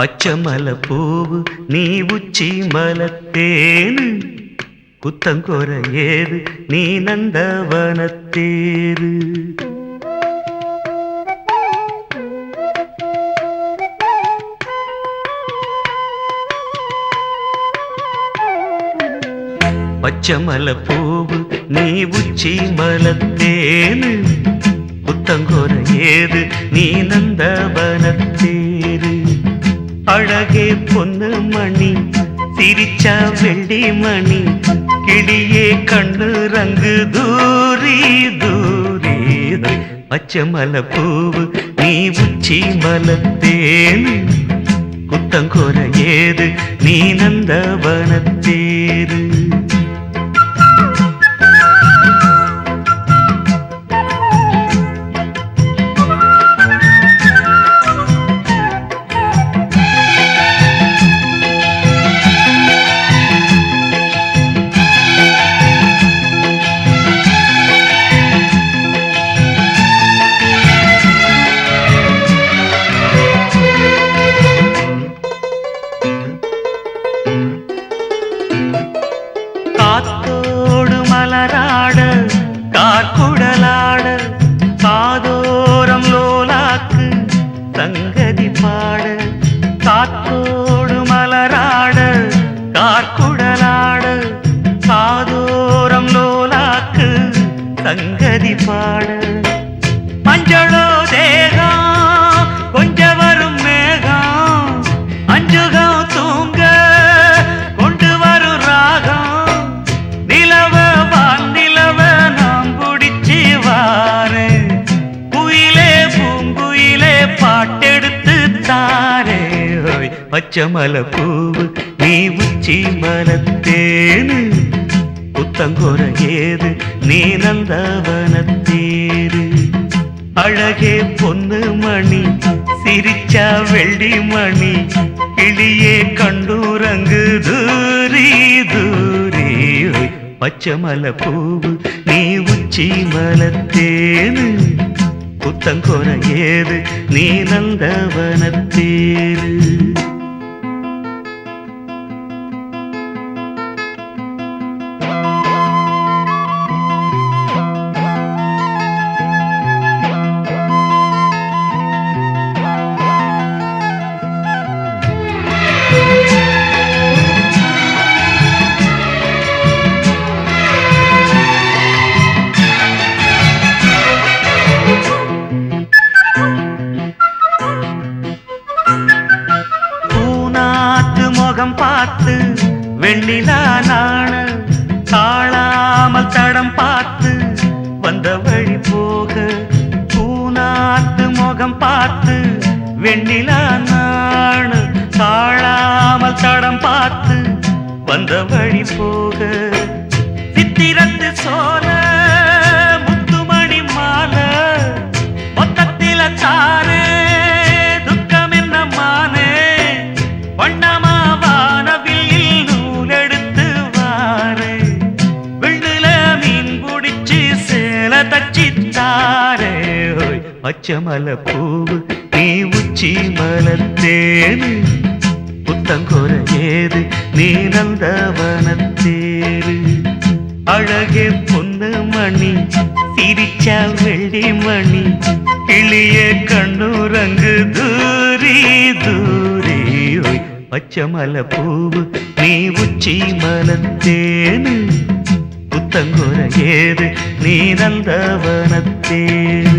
பச்சமல பூவு நீ உச்சி மலத்தேனு? குத்தங்கொர ஏது நீ நந்தவனத்தேரு பச்சமல பூவு நீ உச்சி மலத்தேனு? புத்தங்கோர ஏது நீ நந்தவனத்தேரு அழகே பொண்ணு மணி சிரிச்சா வெள்ளி மணி கிளியே கண்ணு ரங்கு தூரி தூரி பச்சை மலை பூவு நீ உச்சி மலத்தேனு குத்தங்கோர ஏது நீ நந்தவனத்தேரு கார்குடலாட சாதோரம் லோலாக்கு சங்கதி பாட காத்தோடு மலராட கார்குடலாட சாதோரம் லோலாக்கு சங்கதி பாட மஞ்சளோ தேகம் கொஞ்ச வரும் மே பச்சமல பூவு நீ உச்சி மலத்தேனு? புத்தங்கோர ஏது நீ நந்தவனத்தேரு அழகே பொண்ணு மணி சிரிச்சா வெள்ளி மணி கிளியே கண்டூரங்கு தூரி தூரி. பச்சமல பூவு நீ உச்சி மலத்தேனு? புத்தங்கோர ஏது நீ நந்தவனத்தேரு முகம் பார்த்து வெண்ணிலா நாண தாழாமல் தடம் பார்த்து வந்த வழி போக பூநாத்து முகம் பார்த்து வெண்ணிலா நாண தாழாமல் தடம் பார்த்து வந்த வழி போக. சித்திரத்து சோழ ஓய் பூவு நீ உச்சி மலத்தேனு புத்தங்கோர ஏது நீ நந்த வனத்தேரு அழகே பொண்ணு மணி சிரிச்சா வெள்ளி மணி கிளிய கண்ணுரங்கு தூரி தூரி. ஓய் பூவு நீ உச்சி மலத்தேனு புத்தங்கோர ஏது நீ நந்தவனத்தேரு